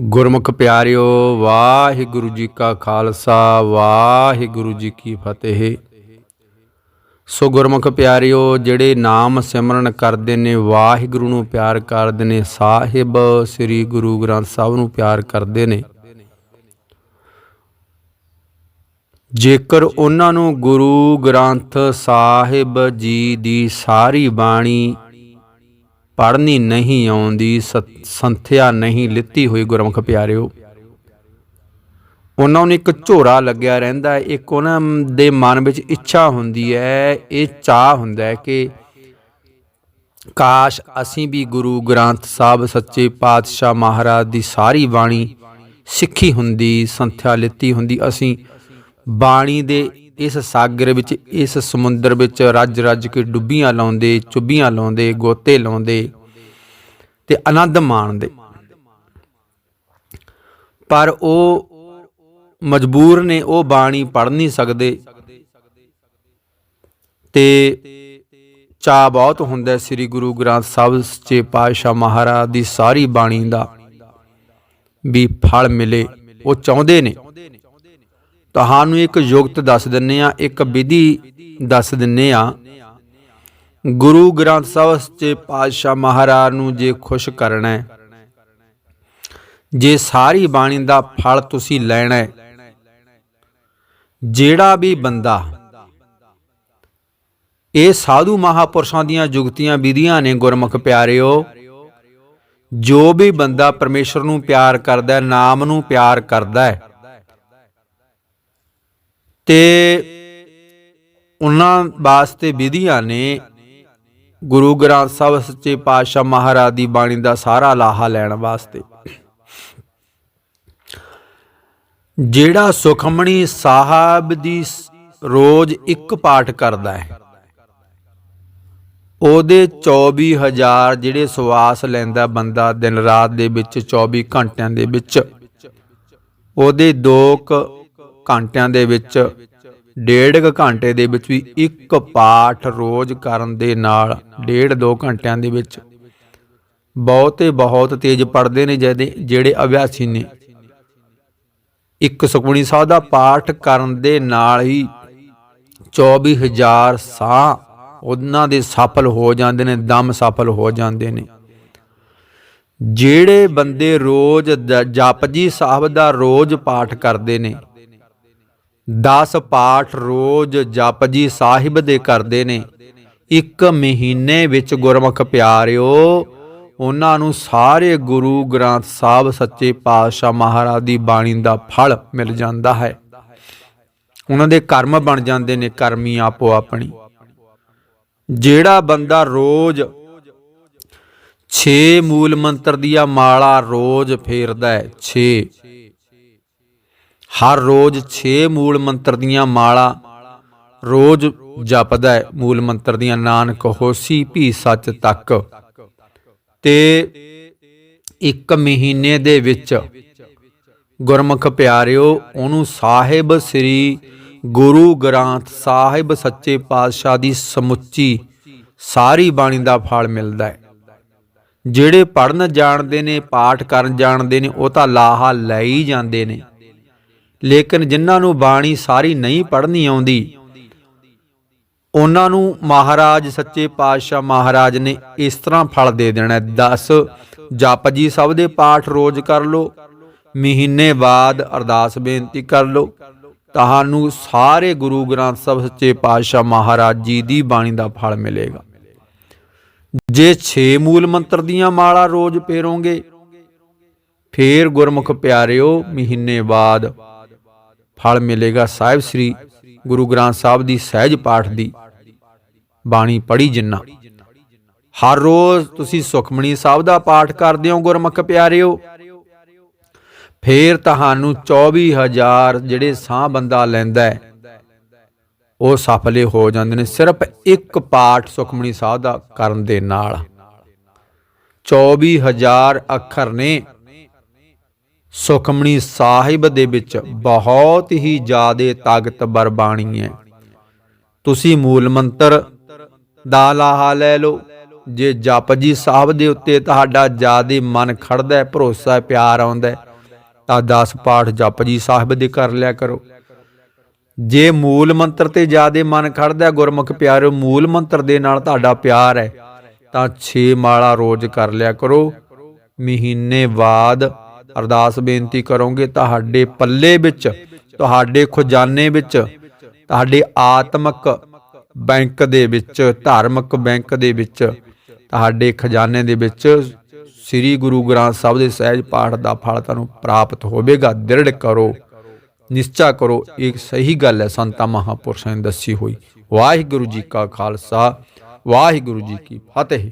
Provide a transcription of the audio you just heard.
ਗੁਰਮੁਖ ਪਿਆਰਿਓ, ਵਾਹਿਗੁਰੂ ਜੀ ਕਾ ਖਾਲਸਾ, ਵਾਹਿਗੁਰੂ ਜੀ ਕੀ ਫਤਿਹ। ਸੋ ਗੁਰਮੁਖ ਪਿਆਰਿਓ, ਜਿਹੜੇ ਨਾਮ ਸਿਮਰਨ ਕਰਦੇ ਨੇ, ਵਾਹਿਗੁਰੂ ਨੂੰ ਪਿਆਰ ਕਰਦੇ ਨੇ, ਸਾਹਿਬ ਸ੍ਰੀ ਗੁਰੂ ਗ੍ਰੰਥ ਸਾਹਿਬ ਨੂੰ ਪਿਆਰ ਕਰਦੇ ਨੇ। ਜੇਕਰ ਉਹਨਾਂ ਨੂੰ ਗੁਰੂ ਗ੍ਰੰਥ ਸਾਹਿਬ ਜੀ ਦੀ ਸਾਰੀ ਬਾਣੀ ਪੜ੍ਹਨੀ ਨਹੀਂ ਆਉਂਦੀ ਸੰਥਿਆ ਨਹੀਂ ਲਿੱਤੀ ਹੋਈ ਗੁਰਮੁਖ ਪਿਆਰਿਓ। ਉਹਨਾਂ ਨੂੰ ਇੱਕ ਝੋਰਾ ਲੱਗਿਆ ਰਹਿੰਦਾ ਇੱਕ ਉਹਨਾਂ ਦੇ ਮਨ ਵਿੱਚ ਇੱਛਾ ਹੁੰਦੀ ਹੈ, ਇਹ ਚਾਹ ਹੁੰਦਾ ਹੈ ਕਿ ਕਾਸ਼ ਅਸੀਂ ਵੀ ਗੁਰੂ ਗ੍ਰੰਥ ਸਾਹਿਬ ਸੱਚੇ ਪਾਤਸ਼ਾਹ ਮਹਾਰਾਜ ਦੀ ਸਾਰੀ ਬਾਣੀ ਸਿੱਖੀ ਹੁੰਦੀ, ਸੰਥਿਆ ਲਿੱਤੀ ਹੁੰਦੀ, ਅਸੀਂ ਬਾਣੀ ਦੇ ਇਸ ਸਾਗਰ ਵਿੱਚ, ਇਸ ਸਮੁੰਦਰ ਵਿੱਚ ਰੱਜ ਰੱਜ ਕੇ ਡੁੱਬੀਆਂ ਲਾਉਂਦੇ, ਚੁੱਭੀਆਂ ਲਾਉਂਦੇ, ਗੋਤੇ ਲਾਉਂਦੇ ਤੇ ਆਨੰਦ ਮਾਣਦੇ। ਪਰ ਉਹ ਮਜਬੂਰ ਨੇ, ਉਹ ਬਾਣੀ ਪੜ ਨਹੀਂ ਸਕਦੇ। ਤੇ ਚਾ ਬਹੁਤ ਹੁੰਦਾ ਸ੍ਰੀ ਗੁਰੂ ਗ੍ਰੰਥ ਸਾਹਿਬ ਸੱਚੇ ਪਾਤਸ਼ਾਹ ਮਹਾਰਾਜ ਦੀ ਸਾਰੀ ਬਾਣੀ ਦਾ ਵੀ ਫਲ ਮਿਲੇ, ਉਹ ਚਾਹੁੰਦੇ ਨੇ। ਤੁਹਾਨੂੰ ਇੱਕ ਯੁਗਤ ਦੱਸ ਦਿੰਨੇ ਆ, ਇੱਕ ਵਿਧੀ ਦੱਸ ਦਿੰਨੇ ਆ। ਗੁਰੂ ਗ੍ਰੰਥ ਸਾਹਿਬ ਸੱਚੇ ਪਾਤਸ਼ਾਹ ਮਹਾਰਾਜ ਨੂੰ ਜੇ ਖੁਸ਼ ਕਰਨਾ ਹੈ, ਜੇ ਸਾਰੀ ਬਾਣੀ ਦਾ ਫਲ ਤੁਸੀਂ ਲੈਣਾ ਹੈ, ਜਿਹੜਾ ਵੀ ਬੰਦਾ ਇਹ ਸਾਧੂ ਮਹਾਪੁਰਸ਼ਾਂ ਦੀਆਂ ਜੁਗਤੀਆਂ ਵਿਧੀਆਂ ਨੇ ਗੁਰਮੁਖ ਪਿਆਰਿਓ, ਜੋ ਵੀ ਬੰਦਾ ਪਰਮੇਸ਼ਰ ਨੂੰ ਪਿਆਰ ਕਰਦਾ ਹੈ, ਨਾਮ ਨੂੰ ਪਿਆਰ ਕਰਦਾ ਹੈ ਤੇ ਉਹਨਾਂ ਵਾਸਤੇ ਵਿਧੀਆਂ ਨੇ ਗੁਰੂ ਗ੍ਰੰਥ ਸਾਹਿਬ ਸੱਚੇ ਪਾਤਸ਼ਾਹ ਮਹਾਰਾਜ ਦੀ ਬਾਣੀ ਦਾ ਸਾਰਾ ਲਾਹਾ ਲੈਣ ਵਾਸਤੇ। ਜਿਹੜਾ ਸੁਖਮਣੀ ਸਾਹਿਬ ਦੀ ਰੋਜ਼ ਇੱਕ ਪਾਠ ਕਰਦਾ ਹੈ, ਉਹਦੇ 24000 ਜਿਹੜੇ ਸਵਾਸ ਲੈਂਦਾ ਬੰਦਾ ਦਿਨ ਰਾਤ ਦੇ ਵਿੱਚ 24 ਘੰਟਿਆਂ ਦੇ ਵਿੱਚ, ਉਹਦੇ 2 ਘੰਟਿਆਂ ਦੇ ਵਿੱਚ, ਡੇਢ ਕੁ ਘੰਟੇ ਦੇ ਵਿੱਚ ਵੀ ਇੱਕ ਪਾਠ ਰੋਜ਼ ਕਰਨ ਦੇ ਨਾਲ ਡੇਢ ਦੋ ਘੰਟਿਆਂ ਦੇ ਵਿੱਚ ਬਹੁਤੇ ਬਹੁਤ ਤੇਜ਼ ਪੜਦੇ ਨੇ ਜਿਹਦੇ, ਜਿਹੜੇ ਅਭਿਆਸੀ ਨੇ। ਇੱਕ ਸੁਖਮਨੀ ਸਾਹਿਬ ਦਾ ਪਾਠ ਕਰਨ ਦੇ ਨਾਲ ਹੀ 24000 ਸਾਹ ਉਹਨਾਂ ਦੇ ਸਫਲ ਹੋ ਜਾਂਦੇ ਨੇ, ਦਮ ਸਫਲ ਹੋ ਜਾਂਦੇ ਨੇ। ਜਿਹੜੇ ਬੰਦੇ ਰੋਜ਼ ਦ- ਜਪਜੀ ਸਾਹਿਬ ਦਾ ਰੋਜ਼ ਪਾਠ ਕਰਦੇ ਨੇ 10 ਪਾਠ ਰੋਜ਼ ਜਪਜੀ ਸਾਹਿਬ ਦੇ ਕਰਦੇ ਨੇ। ਇੱਕ ਮਹੀਨੇ ਵਿੱਚ ਗੁਰਮੁਖ ਪਿਆਰਿਓ, ਉਹਨਾਂ ਨੂੰ ਸਾਰੇ ਗੁਰੂ ਗ੍ਰੰਥ ਸਾਹਿਬ ਸੱਚੇ ਪਾਤਸ਼ਾਹ ਮਹਾਰਾਜ ਦੀ ਬਾਣੀ ਦਾ ਫਲ ਮਿਲ ਜਾਂਦਾ ਹੈ। ਉਹਨਾਂ ਦੇ ਕਰਮ ਬਣ ਜਾਂਦੇ ਨੇ, ਕਰਮੀ ਆਪੋ ਆਪਣੀ। ਜਿਹੜਾ ਬੰਦਾ ਰੋਜ਼ 6 ਮੂਲ ਮੰਤਰ ਦੀਆਂ ਮਾਲਾ ਰੋਜ਼ ਫੇਰਦਾ ਹੈ 6 ਹਰ ਰੋਜ਼ 6 ਮੂਲ ਮੰਤਰ ਦੀਆਂ ਮਾਲਾ, ਰੋਜ਼ ਜਪਦਾ ਹੈ ਮੂਲ ਮੰਤਰ ਦੀਆਂ, ਨਾਨਕ ਹੋਸੀ ਭੀ ਸੱਚ ਤੱਕ। ਤੇ ਇੱਕ ਮਹੀਨੇ ਦੇ ਵਿੱਚ ਗੁਰਮੁਖ ਪਿਆਰਿਓ, ਉਹਨੂੰ ਸਾਹਿਬ ਸ੍ਰੀ ਗੁਰੂ ਗ੍ਰੰਥ ਸਾਹਿਬ ਸੱਚੇ ਪਾਤਸ਼ਾਹ ਦੀ ਸਮੁੱਚੀ ਸਾਰੀ ਬਾਣੀ ਦਾ ਫਲ ਮਿਲਦਾ ਹੈ। ਜਿਹੜੇ ਪੜਨ ਜਾਣਦੇ ਨੇ, ਪਾਠ ਕਰਨ ਜਾਣਦੇ ਨੇ, ਉਹ ਤਾਂ ਲਾਹਾ ਲੈ ਹੀ ਜਾਂਦੇ ਨੇ। ਲੇਕਿਨ ਜਿਨ੍ਹਾਂ ਨੂੰ ਬਾਣੀ ਸਾਰੀ ਨਹੀਂ ਪੜ੍ਹਨੀ ਆਉਂਦੀ, ਉਹਨਾਂ ਨੂੰ ਮਹਾਰਾਜ, ਸੱਚੇ ਪਾਤਸ਼ਾਹ ਮਹਾਰਾਜ ਨੇ ਇਸ ਤਰ੍ਹਾਂ ਫਲ ਦੇ ਦੇਣਾ। 10 ਜਪਜੀ ਸਭ ਦੇ ਪਾਠ ਰੋਜ਼ ਕਰ ਲਓ, ਮਹੀਨੇ ਬਾਅਦ ਅਰਦਾਸ ਬੇਨਤੀ ਕਰ ਲਓ। ਤੁਹਾਨੂੰ ਸਾਰੇ ਗੁਰੂ ਗ੍ਰੰਥ ਸਾਹਿਬ, ਸੱਚੇ ਪਾਤਸ਼ਾਹ ਮਹਾਰਾਜ ਜੀ ਦੀ ਬਾਣੀ ਦਾ ਫਲ ਮਿਲੇਗਾ। ਜੇ 6 ਮੂਲ ਮੰਤਰ ਦੀਆਂ ਮਾਲਾ ਰੋਜ਼ ਫੇਰੋਗੇ, ਫੇਰ ਗੁਰਮੁਖ ਪਿਆਰਿਓ, ਮਹੀਨੇ ਬਾਅਦ ਫਲ ਮਿਲੇਗਾ। ਸਾਹਿਬ ਸ੍ਰੀ ਗੁਰੂ ਗ੍ਰੰਥ ਸਾਹਿਬ ਦੀ ਸਹਿਜ ਪਾਠ ਦੀ ਬਾਣੀ ਪੜ੍ਹੀ ਜਿੰਨਾ। ਹਰ ਰੋਜ਼ ਤੁਸੀਂ ਸੁਖਮਣੀ ਸਾਹਿਬ ਦਾ ਪਾਠ ਕਰਦੇ ਹੋ ਗੁਰਮੁਖ ਪਿਆਰਿਓ। ਫੇਰ ਤੁਹਾਨੂੰ 24000 ਜਿਹੜੇ ਸਾਹ ਬੰਦਾ ਲੈਂਦਾ ਉਹ ਸਫਲੇ ਹੋ ਜਾਂਦੇ ਨੇ। ਸਿਰਫ ਇੱਕ ਪਾਠ ਸੁਖਮਣੀ ਸਾਹਿਬ ਦਾ ਕਰਨ ਦੇ ਨਾਲ। 24000 ਅੱਖਰ ਨੇ ਸੁਖਮਣੀ ਸਾਹਿਬ ਦੇ ਵਿੱਚ ਬਹੁਤ ਹੀ ਜ਼ਿਆਦੇ ਤਾਕਤਵਰ ਬਾਣੀ ਹੈ। ਤੁਸੀਂ ਮੂਲ ਮੰਤਰ ਦਾ ਲਾਹਾ ਲੈ ਲਓ। ਜੇ ਜਪਜੀ ਸਾਹਿਬ ਦੇ ਉੱਤੇ ਤੁਹਾਡਾ ਜਿਆਦੇ ਮਨ ਖੜਦਾ ਹੈ ਭਰੋਸਾ, ਪਿਆਰ ਆਉਂਦਾ ਹੈ ਤਾਂ 10 ਪਾਠ ਜਪਜੀ ਸਾਹਿਬ ਦੇ ਕਰ ਲਿਆ ਕਰੋ। ਜੇ ਮੂਲ ਮੰਤਰ ਤੇ ਜਿਆਦੇ ਮਨ ਖੜਦਾ, ਗੁਰਮੁਖ ਪਿਆਰਿਓ, ਮੂਲ ਮੰਤਰ ਦੇ ਨਾਲ ਤੁਹਾਡਾ ਪਿਆਰ ਹੈ, ਤਾਂ 6 ਮਾਲਾ ਰੋਜ਼ ਕਰ ਲਿਆ ਕਰੋ। ਮਹੀਨੇ ਬਾਅਦ ਅਰਦਾਸ ਬੇਨਤੀ ਕਰੋਗੇ ਤੁਹਾਡੇ ਪੱਲੇ ਵਿੱਚ, ਤੁਹਾਡੇ ਖਜ਼ਾਨੇ ਵਿੱਚ, ਤੁਹਾਡੇ ਆਤਮਿਕ ਬੈਂਕ ਦੇ ਵਿੱਚ, ਧਾਰਮਿਕ ਬੈਂਕ ਦੇ ਵਿੱਚ, ਤੁਹਾਡੇ ਖਜ਼ਾਨੇ ਦੇ ਵਿੱਚ ਸ੍ਰੀ ਗੁਰੂ ਗ੍ਰੰਥ ਸਾਹਿਬ ਦੇ ਸਹਿਜ ਪਾਠ ਦਾ ਫਲ ਤੁਹਾਨੂੰ ਪ੍ਰਾਪਤ ਹੋਵੇਗਾ। ਦ੍ਰਿੜ ਕਰੋ, ਨਿਸ਼ਚਾ ਕਰੋ, ਇਹ ਸਹੀ ਗੱਲ ਹੈ, ਸੰਤਾਂ ਮਹਾਪੁਰਸ਼ਾਂ ਨੇ ਦੱਸੀ ਹੋਈ। ਵਾਹਿਗੁਰੂ ਜੀ ਕਾ ਖਾਲਸਾ, ਵਾਹਿਗੁਰੂ ਜੀ ਕੀ ਫਤਿਹ।